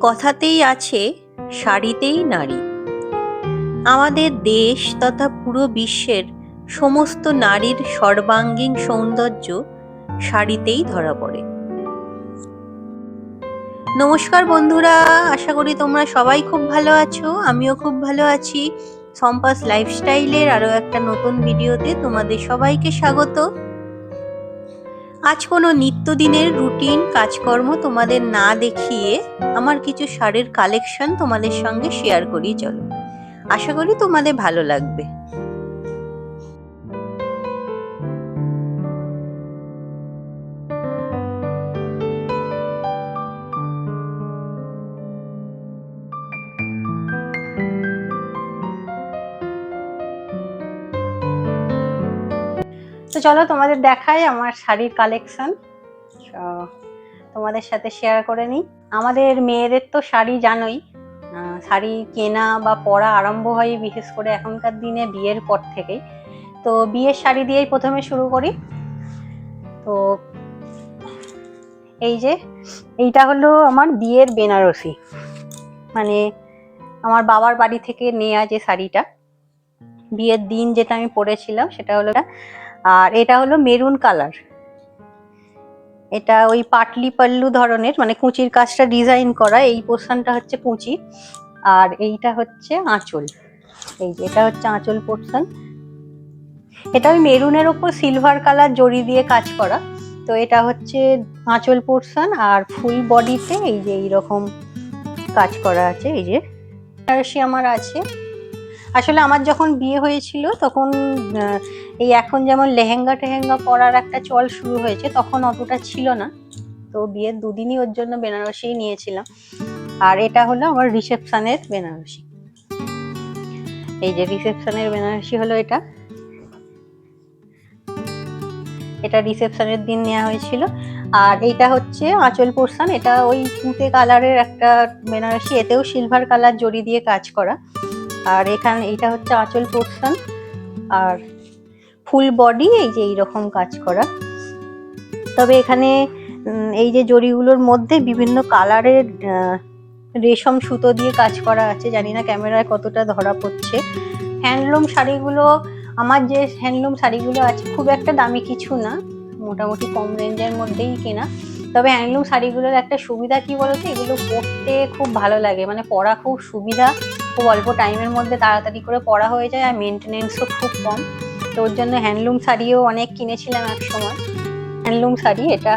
কথাতেই আছে শাড়িতেই নারী। আমাদের দেশ তথা পুরো বিশ্বের সমস্ত নারীর সর্বাঙ্গীন সৌন্দর্য শাড়িতেই ধরা পড়ে। নমস্কার বন্ধুরা, আশা করি তোমরা সবাই খুব ভালো আছো, আমিও খুব ভালো আছি। সম্পাস লাইফস্টাইলের আরও একটা নতুন ভিডিওতে তোমাদের সবাইকে স্বাগত। আজ কোনো নিত্যদিনের রুটিন, কাজকর্ম তোমাদের না দেখিয়ে আমার কিছু শাড়ির কালেকশন তোমাদের সঙ্গে শেয়ার করি, চলো। আশা করি তোমাদের ভালো লাগবে। চলো তোমাদের দেখাই আমার শাড়ির কালেকশন তোমাদের সাথে শেয়ার করে নিই। আমাদের মেয়েদের তো শাড়ি জানোই শাড়ি কেনা বা পরা আরম্ভ হয় বিশেষ করে এখনকার দিনে বিয়ের পর থেকেই। তো বিয়ের শাড়ি দিয়েই প্রথমে শুরু করি। তো এই যে, এইটা হলো আমার বিয়ের বেনারসি। মানে আমার বাবার বাড়ি থেকে নেয়া যে শাড়িটা, বিয়ের দিন যেটা আমি পরেছিলাম সেটা হলো। আর এটা হলো মেরুন কালার। এটা ওই পাটলি পাল্লু ধরনের মানে কুচির কাজটা ডিজাইন করা, এই পোর্শনটা হচ্ছে কুচি। আর এইটা হচ্ছে আঁচল। এই এটা হচ্ছে আঁচল পোর্শন। এটা ওই মেরুনের ওপর সিলভার কালার জড়ি দিয়ে কাজ করা। তো এটা হচ্ছে আঁচল পোর্শন আর ফুল বডিতে এই যে এইরকম কাজ করা আছে, এই যে। আমার আছে। আসলে আমার যখন বিয়ে হয়েছিল তখন এই এখন যেমন লেহেঙ্গা টেহেঙ্গা পরার একটা চল শুরু হয়েছে, তখন অতটা ছিল না। তো বিয়ের দুদিনই ওর জন্য বেনারসি নিয়েছিলাম। আর এটা হলো আমার রিসেপশনের বেনারসি। এই যে রিসেপশনের বেনারসি হলো এটা। এটা রিসেপশনের দিন নেওয়া হয়েছিল। আর এটা হচ্ছে আঁচল পোর্শন। এটা ওই তুঁতে কালারের একটা বেনারসি। এতেও সিলভার কালার জড়ি দিয়ে কাজ করা। আর এখানে এইটা হচ্ছে আঁচল পোর্শন। আর ফুল বডি, এই যে এইরকম কাজ করা। তবে এখানে এই যে জড়িগুলোর মধ্যে বিভিন্ন কালারের রেশম সুতো দিয়ে কাজ করা আছে। জানি না ক্যামেরায় কতটা ধরা পড়ছে। হ্যান্ডলুম শাড়িগুলো, আমার যে হ্যান্ডলুম শাড়িগুলো আছে, খুব একটা দামি কিছু না। মোটামুটি কম রেঞ্জের মধ্যেই কেনা। তবে হ্যান্ডলুম শাড়িগুলোর একটা সুবিধা কি বলতো? এগুলো পরতে খুব ভালো লাগে। মানে পরা খুব সুবিধা। খুব অল্প টাইমের মধ্যে তাড়াতাড়ি করে পরা হয়ে যায় আর মেনটেনেন্সও খুব কম। তো ওর জন্য হ্যান্ডলুম শাড়িও অনেক কিনেছিলাম এক সময় হ্যান্ডলুম শাড়ি, এটা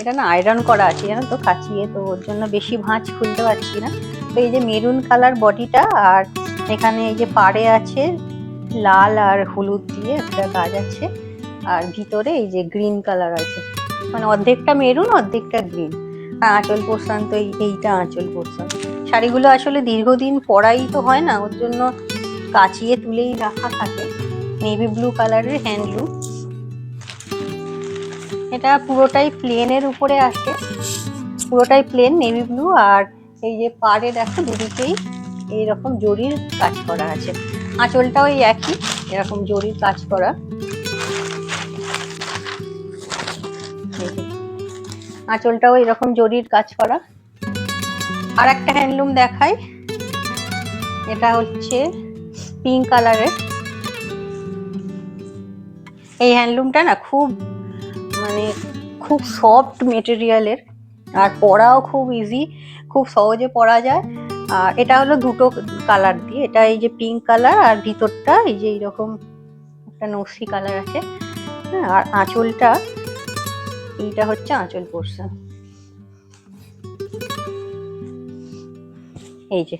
এটা না আয়রন করা আছে, জানো তো, কাচিয়ে, তো ওর জন্য বেশি ভাঁজ খুলতে পারছি না। তো এই যে মেরুন কালার বডিটা আর এখানে এই যে পাড়ে আছে লাল আর হলুদ দিয়ে একটা গাছ আছে। আর ভিতরে এই যে গ্রিন কালার আছে। মানে অর্ধেকটা মেরুন অর্ধেকটা গ্রিন আর আঁচল পোর্শন তো এইটা আঁচল পোর্শন শাড়িগুলো আসলে দীর্ঘদিন পরাই তো হয় না, ওর জন্য কাচিয়ে তুলেই রাখা থাকে। নেভি ব্লু কালারের হ্যান্ডলুম এটা পুরোটাই প্লেনের উপরে আছে পুরোটাই প্লেন নেভি ব্লু আর এই যে পাড়ে দেখো দুদিকেই এইরকম জরির কাজ করা আছে। আঁচলটাও এই একই, এরকম জরির কাজ করা। আঁচলটাও এরকম জরির কাজ করা। আর একটা হ্যান্ডলুম দেখাই। এটা হচ্ছে পিঙ্ক কালারের। এই হ্যান্ডলুমটা না খুব মানে খুব সফট মেটেরিয়ালের। আর পরাও খুব ইজি খুব সহজে পরা যায়। আর এটা হলো দুটো কালার দিয়ে। এটা এই যে পিঙ্ক কালার আর ভিতরটা এই যে এইরকম একটা নসি কালার আছে। হ্যাঁ আর আঁচলটা, এইটা হচ্ছে আঁচল পোর্শন। এই যে,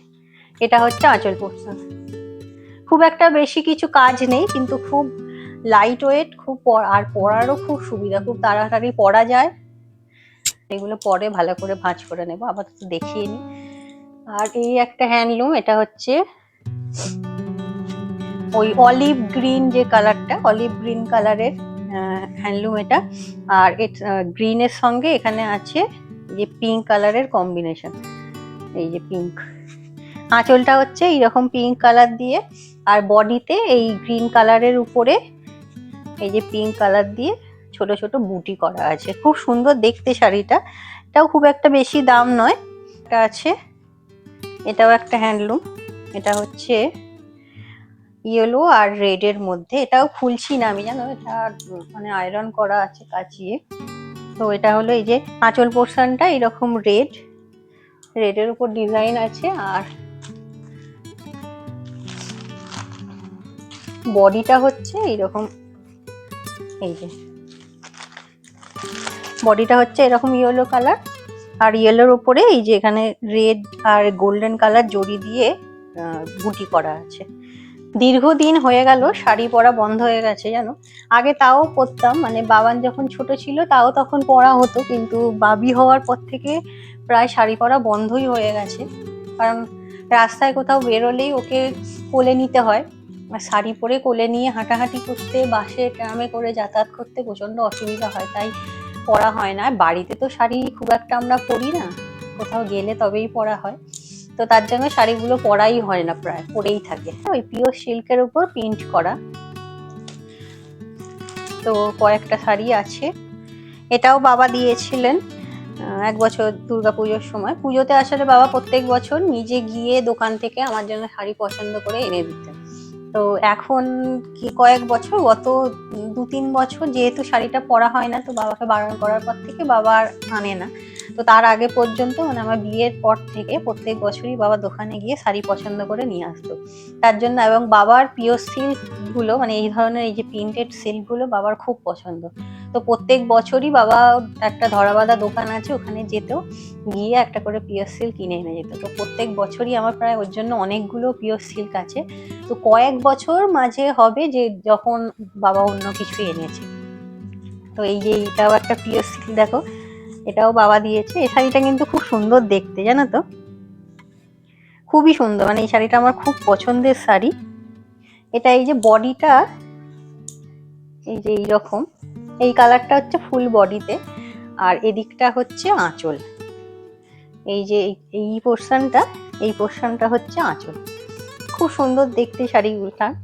এটা হচ্ছে আঁচল পোর্শন খুব একটা বেশি কিছু কাজ নেই, কিন্তু খুব লাইট ওয়েট খুব আর পরারও খুব সুবিধা, খুব তাড়াতাড়ি পরা যায়। এগুলো পরে ভালো করে ভাঁজ করে নেব, আপাতত দেখিয়ে নিই আর এই একটা হ্যান্ডলুম এটা হচ্ছে ওই অলিভ গ্রিন যে কালারটা অলিভ গ্রিন কালারের হ্যান্ডলুম এটা। আর গ্রিনের সঙ্গে এখানে আছে যে পিঙ্ক কালারের কম্বিনেশন এই যে পিঙ্ক আঁচলটা হচ্ছে এইরকম পিঙ্ক কালার দিয়ে, আর বডিতে এই গ্রিন কালারের উপরে এই যে পিঙ্ক কালার দিয়ে ছোট ছোট বুটি করা আছে। খুব সুন্দর দেখতে শাড়িটা। এটাও খুব একটা বেশি দাম নয়। এটা আছে, এটাও একটা হ্যান্ডলুম এটা হচ্ছে ইয়েলো আর রেডের মধ্যে। এটাও খুলছি না আমি, জানো? এটা মানে আয়রন করা আছে কাচিয়ে। তো এটা হলো এই যে আঁচল পোর্শনটা এরকম রেড রেডের উপর ডিজাইন আছে আর বডিটা হচ্ছে এইরকম, এই যে। বডিটা হচ্ছে এরকম ইয়েলো কালার আর ইয়েলোর উপরে এই যে এখানে রেড আর গোল্ডেন কালার জড়ি দিয়ে বুটি করা আছে। দীর্ঘদিন হয়ে গেল, শাড়ি পরা বন্ধ হয়ে গেছে, জানো? আগে তাও পরতাম মানে বাবান যখন ছোট ছিল তাও তখন পরা হতো, কিন্তু বাবি হওয়ার পর থেকে প্রায় শাড়ি পরা বন্ধই হয়ে গেছে। কারণ রাস্তায় কোথাও বেরোলেই ওকে কোলে নিতে হয়। শাড়ি পরে কোলে নিয়ে হাঁটাহাঁটি করতে, বাসে ট্রামে করে যাতায়াত করতে প্রচণ্ড অসুবিধা হয়, তাই পরা হয় না। বাড়িতে তো শাড়ি খুব একটা আমরা পরি না, কোথাও গেলে তবেই পরা হয়। তো তার জন্য শাড়িগুলো পরাই হয় না প্রায়, পরেই থাকে। ওই পিওর সিল্কের উপর প্রিন্ট করা। তো কয়েকটা শাড়ি আছে। এটাও বাবা দিয়েছিলেন এক বছর দুর্গা পুজোর সময়। পুজোতে আসলে বাবা প্রত্যেক বছর নিজে গিয়ে দোকান থেকে আমার জন্য শাড়ি পছন্দ করে এনে দিতেন। তো এখন কি কয়েক বছর, গত দু তিন বছর যেহেতু শাড়িটা পরা হয় না, তো বাবাকে বারণ করার পর থেকে বাবা আনে না। তো তার আগে পর্যন্ত মানে আমার বিয়ের পর থেকে প্রত্যেক বছরই বাবা দোকানে গিয়ে শাড়ি পছন্দ করে নিয়ে আসতো। তার জন্য এবং বাবার প্রিয় সিল্কগুলো মানে এই ধরনের এই যে প্রিন্টেড সিল্কগুলো বাবার খুব পছন্দ। তো প্রত্যেক বছরই বাবা একটা ধরাবাঁধা দোকান আছে, ওখানে যেত। গিয়ে একটা করে পিওর সিল্ক কিনে এনে যেত। তো প্রত্যেক বছরই আমার প্রায় ওর জন্য অনেকগুলো পিওর সিল্ক আছে। তো কয়েক বছর মাঝে হবে যে যখন বাবা অন্য কিছু এনেছে। তো এই যে এটাও একটা পিওর সিল্ক দেখো, এটাও বাবা দিয়েছে। এই শাড়িটা কিন্তু খুব সুন্দর দেখতে, জানো তো? খুবই সুন্দর। মানে এই শাড়িটা আমার খুব পছন্দের শাড়ি। এটা এই যে বডিটা এই যে এইরকম। এই কালারটা হচ্ছে ফুল বডিতে, আর এদিকটা হচ্ছে আঁচল। এই যে এই- পোর্শনটা, এই পোর্শনটা হচ্ছে আঁচল। খুব সুন্দর দেখতে শাড়িগুলোটা।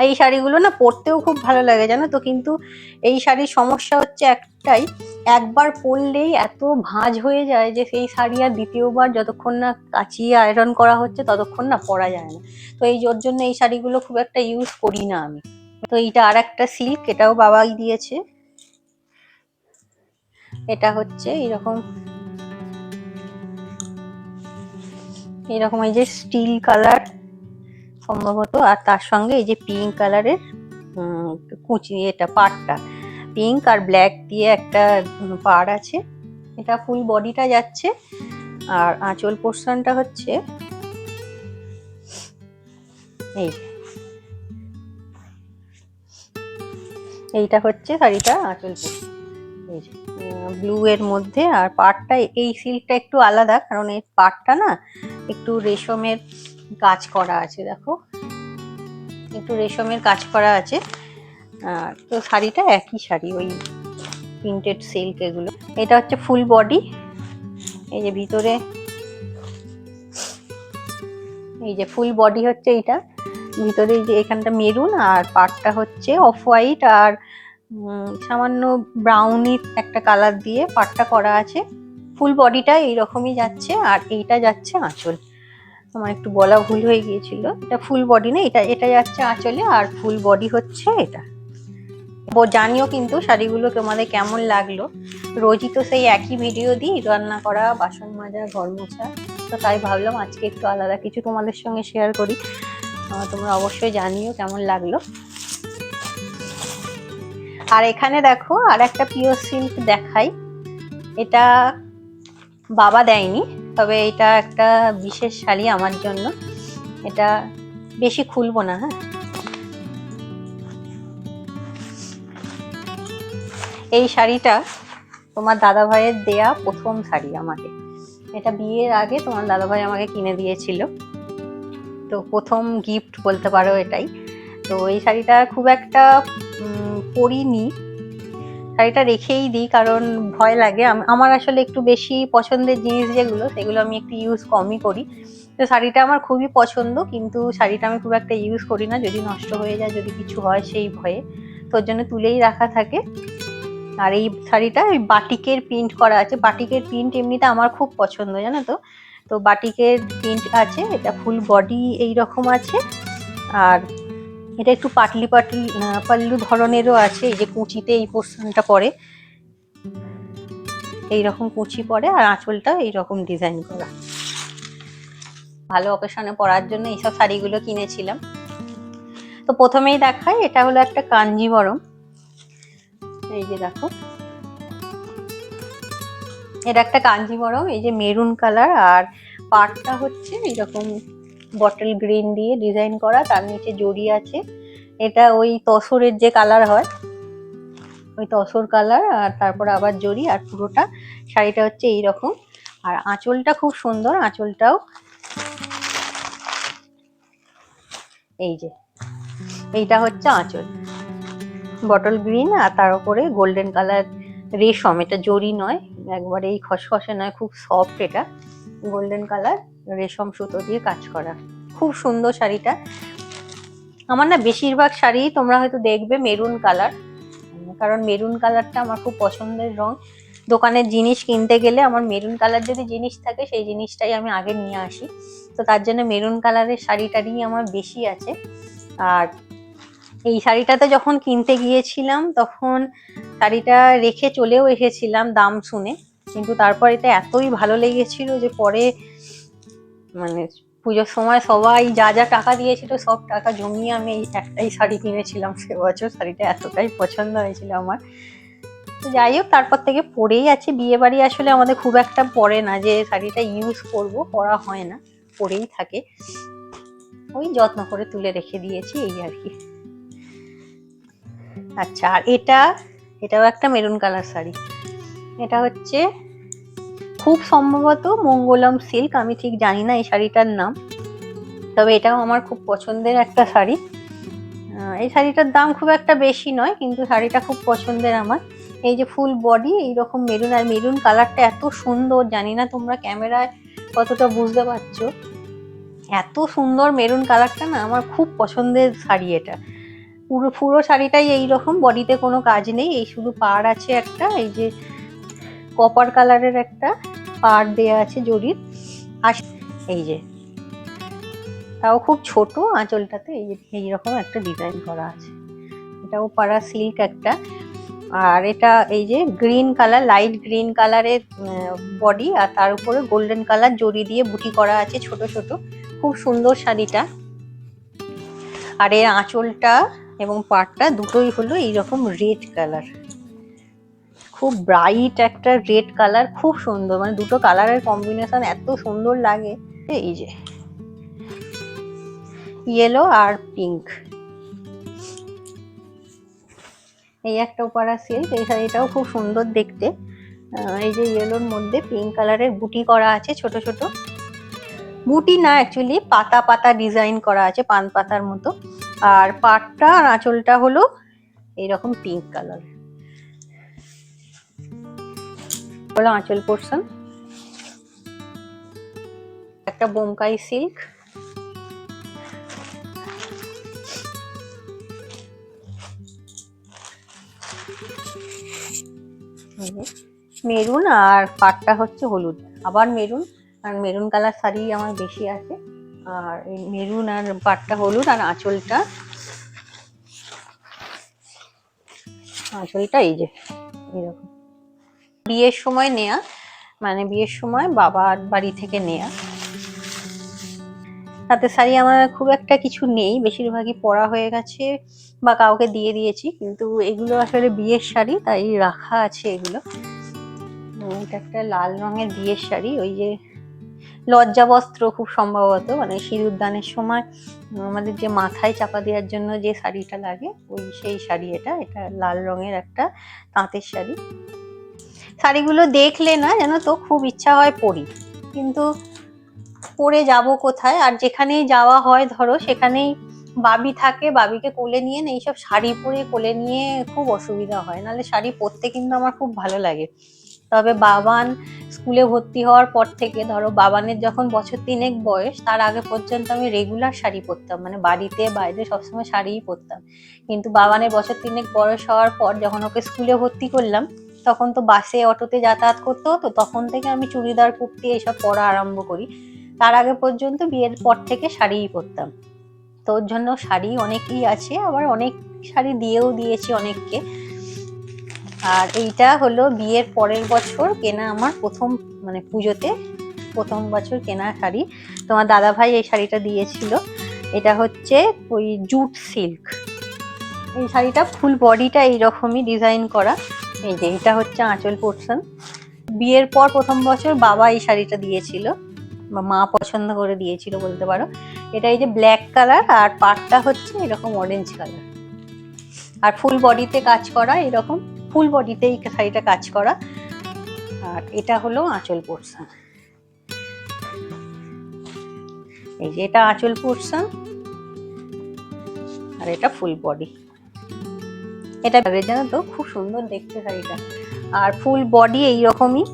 এই শাড়িগুলো না পরতেও খুব ভালো লাগে, জানো তো? কিন্তু এই শাড়ির সমস্যা হচ্ছে একটাই, একবার পরলেই এত ভাঁজ হয়ে যায় যে সেই শাড়ি আর দ্বিতীয়বার যতক্ষণ না কাচিয়ে আয়রন করা হচ্ছে, ততক্ষণ না পরা যায় না। তো এই জন্য এই শাড়িগুলো খুব একটা ইউজ করি না আমি। তো এইটা আর একটা সিল্ক এটাও বাবাই দিয়েছে। এটা হচ্ছে এরকম এরকম এই যে স্টিল কালার সম্ভবত, আর তার সঙ্গে এই যে পিঙ্ক কালারের কুচি, এটা পাড়টা। পিঙ্ক আর ব্ল্যাক দিয়ে একটা পাড় আছে। এটা ফুল বডিটা যাচ্ছে। আর আঁচল পোর্শনটা হচ্ছে, এই এইটা হচ্ছে শাড়িটা আঁচল ব্লু এর মধ্যে, আর পাড়টা এই সিল্কটা একটু আলাদা, কারণ এই পাড়টা না, একটু রেশমের কাজ করা আছে, দেখো। একটু রেশমের কাজ করা আছে। আর তো শাড়িটা একই শাড়ি, ওই প্রিন্টেড সিল্ক এগুলো। এটা হচ্ছে ফুল বডি এই যে ভিতরে, এই যে ফুল বডি হচ্ছে এইটা। ভিতরে যে এখানটা মেরুন আর পাটটা হচ্ছে অফ হোয়াইট আর সামান্য ব্রাউনি একটা কালার দিয়ে পাটটা করা আছে। ফুল বডিটা এইরকমই যাচ্ছে আর এইটা যাচ্ছে আঁচল। আমার একটু বলা ভুল হয়ে গিয়েছিল। এটা ফুল বডি না, এটা এটা যাচ্ছে আঁচলে আর ফুল বডি হচ্ছে এটা। জানিও কিন্তু শাড়িগুলো তোমাদের কেমন লাগল। রোজই তো সেই একই ভিডিও দিই, রান্না করা, বাসন মাজা, ঘর মোছা। তো তাই ভাবলাম আজকে একটু আলাদা কিছু তোমাদের সঙ্গে শেয়ার করি। তোমরা অবশ্যই জানিও কেমন লাগল। আর এখানে দেখো আর একটা পিওর সিল্ক দেখাই। এটা বাবা দেয়নি, তবে এটা একটা বিশেষ শাড়ি আমার জন্য। এটা বেশি খুলবো না হ্যাঁ। এই শাড়িটা তোমার দাদা ভাইয়ের দেয়া প্রথম শাড়ি আমাকে। এটা বিয়ের আগে তোমার দাদা ভাই আমাকে কিনে দিয়েছিল। তো প্রথম গিফট বলতে পারো এটাই। তো এই শাড়িটা খুব একটা পরিনি। শাড়িটা রেখেই দিই কারণ ভয় লাগে। আমার আসলে একটু বেশি পছন্দের জিনিস যেগুলো, সেগুলো আমি একটু ইউজ কমই করি। তো শাড়িটা আমার খুবই পছন্দ, কিন্তু শাড়িটা আমি খুব একটা ইউজ করি না। যদি নষ্ট হয়ে যায়, যদি কিছু হয় সেই ভয়ে। তোর জন্য তুলেই রাখা থাকে। আর এই শাড়িটা ওই বাটিকের প্রিন্ট করা আছে। বাটিকের প্রিন্ট এমনিতে আমার খুব পছন্দ, জানো তো? তো বাটিকের প্রিন্ট আছে, এটা ফুল বডি এই রকম আছে। আর এটা একটু পাটলি পাটলি পাল্লু ধরনেরও আছে, এই যে কুচিতে এই পোর্শনটা পরে এইরকম কুচি পরে আর আঁচলটা এইরকম ডিজাইন করা। ভালো অকেশনে পরার জন্য এইসব শাড়িগুলো কিনেছিলাম। তো প্রথমেই দেখায় এটা হলো একটা কাঞ্জিবরম। এই যে দেখো। এটা একটা কাঞ্জি কাঞ্জিবরম এই যে মেরুন কালার, আর পাটটা হচ্ছে এরকম বটল গ্রিন দিয়ে ডিজাইন করা, তার নিচে জড়ি আছে। এটা ওই তসরের যে কালার হয়, ওই তসর কালার, আর তারপর আবার জড়ি, আর পুরোটা শাড়িটা হচ্ছে এই রকম আর আঁচলটা খুব সুন্দর, আঁচলটাও এই যে, এইটা হচ্ছে আঁচল। বটল গ্রিন, আর তার উপরে গোল্ডেন কালার রেশম, এটা জরি নয় একবারে এই খসখসে নয়, খুব সফট এটা। গোল্ডেন কালার রেশম সুতো দিয়ে কাজ করা। খুব সুন্দর শাড়িটা। আমার না বেশিরভাগ শাড়ি তোমরা হয়তো দেখবে মেরুন কালার কারণ মেরুন কালারটা আমার খুব পছন্দের রং। দোকানের জিনিস কিনতে গেলে আমার মেরুন কালার যদি জিনিস থাকে, সেই জিনিসটাই আমি আগে নিয়ে আসি। তো তার জন্য মেরুন কালারের শাড়িটারই আমার বেশি আছে। আর এই শাড়িটাতে যখন কিনতে গিয়েছিলাম, তখন শাড়িটা রেখে চলেও এসেছিলাম দাম শুনে। কিন্তু তারপর এটা এতই ভালো লেগেছিল যে পরে মানে পুজোর সময় সবাই যা যা টাকা দিয়েছিল, সব টাকা জমিয়ে আমি এই একটাই শাড়ি কিনেছিলাম। সে বছর শাড়িটা এতটাই পছন্দ হয়েছিল আমার। যাই হোক, তারপর থেকে পরেই আছে। বিয়ে বাড়ি আসলে আমাদের খুব একটা পরে না যে শাড়িটা ইউজ করব, পরা হয় না, পরেই থাকে। ওই যত্ন করে তুলে রেখে দিয়েছি, এই আর কি। আচ্ছা আর এটা, এটাও একটা মেরুন কালার শাড়ি। এটা হচ্ছে খুব সম্ভবত মঙ্গলম সিল্ক, আমি ঠিক জানি না এই শাড়িটার নাম। তবে এটাও আমার খুব পছন্দের একটা শাড়ি। এই শাড়িটার দাম খুব একটা বেশি নয়, কিন্তু শাড়িটা খুব পছন্দের আমার। এই যে ফুল বডি, এইরকম মেরুন, আর মেরুন কালারটা এত সুন্দর, জানি না তোমরা ক্যামেরায় কতটা বুঝতে পারছ। এত সুন্দর মেরুন কালারটা না, আমার খুব পছন্দের শাড়ি এটা। পুরো পুরো শাড়িটাই এইরকম, বডিতে কোনো কাজ নেই, এই শুধু পাড় আছে একটা, এই যে কপার কালারের একটা পাড় দেয়া আছে জরির, আর এই যে, তাও খুব ছোট আঁচলটাতে, এই যে এইরকম একটা ডিজাইন করা আছে। এটাও পাড়া সিল্ক একটা, আর এটা এই যে গ্রিন কালার লাইট গ্রিন কালারের বডি আর তার উপরে গোল্ডেন কালার জড়ি দিয়ে বুটি করা আছে ছোট ছোট, খুব সুন্দর শাড়িটা। আর এর আঁচলটা এবং পাটটা দুটোই হলো এইরকম রেড কালার খুব ব্রাইট একটা রেড কালার খুব সুন্দর। মানে দুটো কালারের কম্বিনেশন এত সুন্দর লাগে। এই যে ইয়েলো আর পিঙ্ক এই একটা উপারা সিল্ক এই শাড়িটাও খুব সুন্দর দেখতে। এই যে ইয়েলোর মধ্যে পিঙ্ক কালারের বুটি করা আছে ছোট ছোট। বুটি না অ্যাকচুয়ালি পাতা পাতা ডিজাইন করা আছে, পান পাতার মতো। আর পাটটা আর আঁচলটা হলো এইরকম পিঙ্ক কালার হলো আঁচল পোর্শন একটা বোমকাই সিল্ক মেরুন আর পাটটা হচ্ছে হলুদ। আবার মেরুন, আর মেরুন কালার শাড়ি আমার বেশি আছে। আর মেরুন আর পাটটা হলুদ আর আঁচলটা। আঁচলটা এই যে, এরকম। বিয়ের সময় নেয়া মানে বিয়ের সময় বাবার বাড়ি থেকে নেয়া। তাতে শাড়ি আমার খুব একটা কিছু নেই, বেশিরভাগই পরা হয়ে গেছে বা কাউকে দিয়ে দিয়েছি, কিন্তু এগুলো আসলে বিয়ের শাড়ি, তাই রাখা আছে এগুলো। এটা একটা লাল রঙের বিয়ের শাড়ি, ওই যে লজ্জা বস্ত্র খুব সম্ভবত মানে সিঁদুর দানের সময় আমাদের যে মাথায় চাপা দেওয়ার জন্য যে শাড়িটা লাগে, ওই সেই শাড়ি এটা এটা লাল রঙের একটা তাঁতের শাড়ি। শাড়িগুলো দেখলে না যেন তো, খুব ইচ্ছা হয় পরি, কিন্তু পরে যাব কোথায়? আর যেখানেই যাওয়া হয় ধরো, সেখানেই বাবি থাকে, বাবিকে কোলে নিয়ে না, এইসব শাড়ি পরে কোলে নিয়ে খুব অসুবিধা হয়। নাহলে শাড়ি পরতে কিন্তু আমার খুব ভালো লাগে। তবে বাবান স্কুলে ভর্তি হওয়ার পর থেকে, ধরো বাবানের যখন বছর তিনেক বয়স, তার আগে পর্যন্ত আমি রেগুলার শাড়ি পরতাম। মানে বাড়িতে, বাইরে সবসময় শাড়িই পরতাম। কিন্তু বাবানের বছর তিনেক বয়স হওয়ার পর যখন ওকে স্কুলে ভর্তি করলাম, তখন তো বাসে, অটোতে যাতায়াত করতে হতো। তখন থেকে আমি চুড়িদার, কুর্তি এইসব পরা আরম্ভ করি। তার আগে পর্যন্ত বিয়ের পর থেকে শাড়িই পরতাম। তো ওর জন্য শাড়ি অনেকই আছে, আবার অনেক শাড়ি দিয়েও দিয়েছি অনেককে। আর এইটা হলো বিয়ের পরের বছর কেনা আমার প্রথম মানে পুজোতে প্রথম বছর কেনা শাড়ি। তোমার দাদা ভাই এই শাড়িটা দিয়েছিল। এটা হচ্ছে ওই জুট সিল্ক। এই শাড়িটা ফুল বডিটা এইরকমই ডিজাইন করা। এই যে, এটা হচ্ছে আঁচল পোর্শন। বিয়ের পর প্রথম বছর বাবা এই শাড়িটা দিয়েছিল। মা পছন্দ করে দিয়েছিল বলতে পারো। এটা এই যে ব্ল্যাক কালার আর পাটটা হচ্ছে এরকম অরেঞ্জ কালার। আর ফুল বডিতে কাজ করা এরকম। ফুল বডিতে এই শাড়িটা কাজ করা। আর এটা হলো আঁচল পোর্শন এই যে এটা আঁচল পোর্শন আর এটা ফুল বডি। এটা জানো তো? খুব সুন্দর দেখতে শাড়িটা। আর ফুল বডি এইরকমই।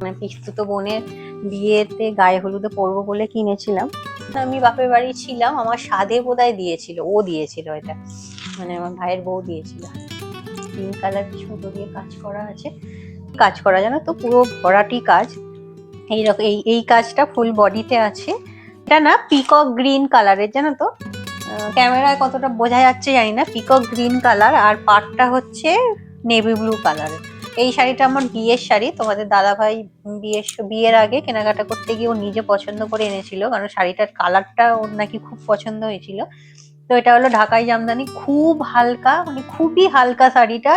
মানে পিস্তুত বোনের বিয়েতে গায়ে হলুদে পরবো বলে কিনেছিলাম। আমি বাপের বাড়ি ছিলাম, আমার সাদে বোধহয় দিয়েছিল। ও দিয়েছিল এটা। মানে আমার ভাইয়ের বউ দিয়েছিল। পিঙ্ক কালার সুতো দিয়ে কাজ করা আছে। কাজ করা জানো তো? পুরো ভরাটি কাজ। এইরকম এই এই কাজটা ফুল বডিতে আছে। এটা না পিকক গ্রিন কালারের জানো তো? ক্যামেরায় কতটা বোঝা যাচ্ছে জানি না। পিকক গ্রিন কালার আর পাটটা হচ্ছে নেভি ব্লু কালারের এই শাড়িটা আমার বিয়ের শাড়ি। তোমাদের দাদা ভাই বিয়ের বিয়ের আগে কেনাকাটা করতে গিয়ে ও নিজে পছন্দ করে এনেছিল। কারণ শাড়িটার কালারটা ওর নাকি খুব পছন্দ হয়েছিল। তো এটা হলো ঢাকাই জামদানি। খুব হালকা মানে খুবই হালকা শাড়িটা।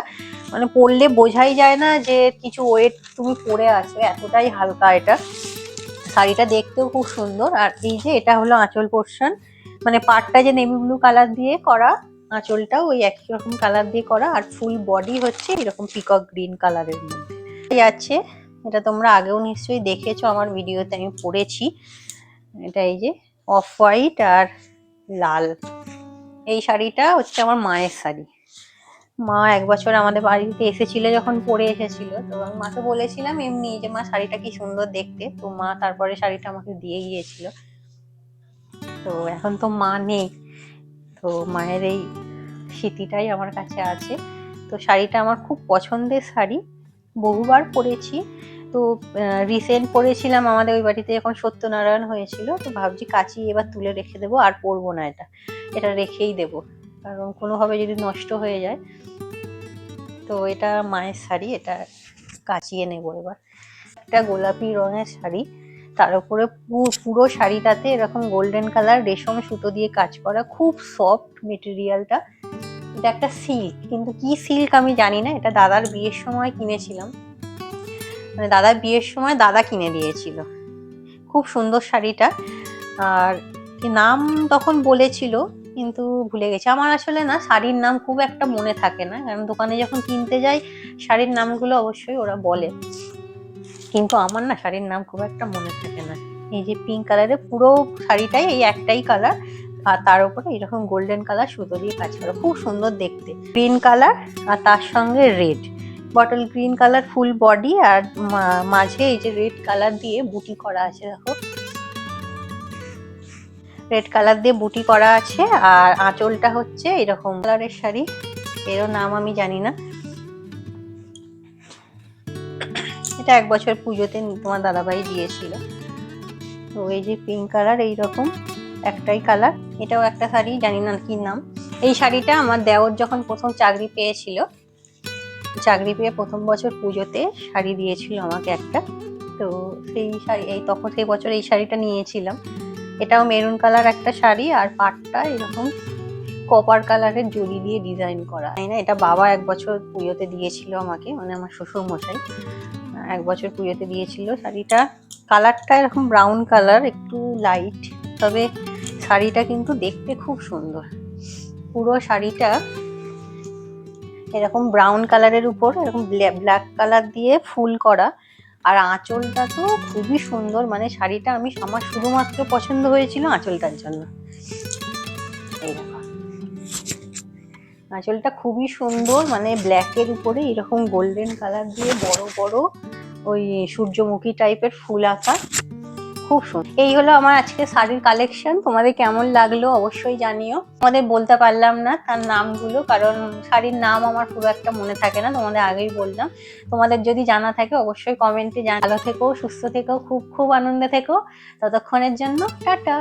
মানে পরলে বোঝাই যায় না যে কিছু ওয়েট তুমি পরে আছো, এতটাই হালকা এটা। শাড়িটা দেখতেও খুব সুন্দর। আর এই যে এটা হলো আঁচল পোর্শন মানে পাটটা যে নেভি ব্লু কালার দিয়ে করা আঁচলটা ওই একই রকম কালার দিয়ে করা। আর ফুল বডি হচ্ছে এরকম পিকক গ্রিন কালারের মধ্যে। আছে। এটা তোমরা আগেও নিশ্চয়ই দেখেছ আমার ভিডিওতে আমি পরেছি এটা এই যে অফ হোয়াইট আর লাল। এই শাড়িটা হচ্ছে আমার মায়ের শাড়ি। মা এক বছর আমাদের বাড়িতে এসেছিল যখন পরে এসেছিল, তো আমি মাকে বলেছিলাম এমনি যে, মা, শাড়িটা কি সুন্দর দেখতে। তো মা তারপরে শাড়িটা আমাকে দিয়ে গিয়েছিল। তো এখন তো মা নেই, তো মায়ের এই স্মৃতিটাই আমার কাছে আছে। তো শাড়িটা আমার খুব পছন্দের শাড়ি। বহুবার পরেছি। তো রিসেন্ট পরেছিলাম আমাদের ওই বাড়িতে যখন সত্যনারায়ণ হয়েছিল, তো ভাবছি কাচি এবার তুলে রেখে দেবো আর পরবো না এটা। এটা রেখেই দেবো, কারণ কোনোভাবে যদি নষ্ট হয়ে যায়, তো এটা মায়ের শাড়ি, এটা কাচিয়ে নেব এবার। একটা গোলাপি রঙের শাড়ি, তার উপরে পুরো শাড়িটাতে এরকম গোল্ডেন কালার রেশম সুতো দিয়ে কাজ করা, খুব সফট মেটেরিয়ালটা এটা একটা সিল্ক কিন্তু কি সিল্ক আমি জানি না, এটা দাদার বিয়ের সময় কিনেছিলাম। মানে দাদার বিয়ের সময় দাদা কিনে দিয়েছিল। খুব সুন্দর শাড়িটা। আর নাম তখন বলেছিল, কিন্তু ভুলে গেছি। আমার আসলে না, শাড়ির নাম খুব একটা মনে থাকে না। কারণ দোকানে যখন কিনতে যাই, শাড়ির নামগুলো অবশ্যই ওরা বলে। কিন্তু আমার না শাড়ির নাম খুব একটা মনে থাকে না। এই যে পিঙ্ক কালারের পুরো শাড়িটাই এই একটাই কালার আর তার উপরে এরকম গোল্ডেন কালার সুতো দিয়ে কাজ করা। খুব সুন্দর দেখতে। গ্রিন কালার আর তার সঙ্গে red bottle green colour full body আর মাঝে এই যে রেড কালার দিয়ে বুটি করা আছে, দেখো। রেড কালার দিয়ে বুটি করা আছে আর আঁচলটা হচ্ছে এরকম কালারের শাড়ি। এরও নাম আমি জানি না। এটা এক বছর পুজোতে তোমার দাদাভাই দিয়েছিল। তো এই যে পিঙ্ক কালার এইরকম একটাই কালার এটাও একটা শাড়ি, জানি না কি নাম। এই শাড়িটা আমার দেওর যখন প্রথম চাকরি পেয়েছিল চাকরি পেয়ে প্রথম বছর পুজোতে শাড়ি দিয়েছিল আমাকে একটা। তো সেই শাড়ি, এই তখন সেই বছর এই শাড়িটা নিয়েছিলাম। এটাও মেরুন কালার একটা শাড়ি আর পাটটা এরকম কপার কালারের জড়ি দিয়ে ডিজাইন করা। তাই না? এটা বাবা এক বছর পুজোতে দিয়েছিল আমাকে মানে আমার শ্বশুর মশাই এক বছর পুজোতে দিয়েছিল শাড়িটা। কালারটা এরকম ব্রাউন কালার একটু লাইট তবে শাড়িটা কিন্তু দেখতে খুব সুন্দর। পুরো শাড়িটা এরকম ব্রাউন কালারের উপর, এরকম ব্ল্যাক কালার দিয়ে ফুল করা। আর আঁচলটা তো খুবই সুন্দর মানে শাড়িটা আমি আমার শুধুমাত্র পছন্দ হয়েছিল আঁচলটার জন্য। আঁচলটা খুবই সুন্দর মানে ব্ল্যাকের উপরে এরকম গোল্ডেন কালার দিয়ে বড় বড় ওই সূর্যমুখী টাইপের ফুল আঁকা। খুব সুন্দর এই হলো আমার আজকে শাড়ির কালেকশন তোমাদের কেমন লাগল অবশ্যই জানিও। তোমাদের বলতে পারলাম না তার নামগুলো, কারণ শাড়ির নাম আমার খুব একটা মনে থাকে না, তোমাদের আগেই বললাম। তোমাদের যদি জানা থাকে অবশ্যই কমেন্টে জানা ভালো থেকো, সুস্থ থেকো, খুব খুব আনন্দে থেকো। ততক্ষণের জন্য টাটা।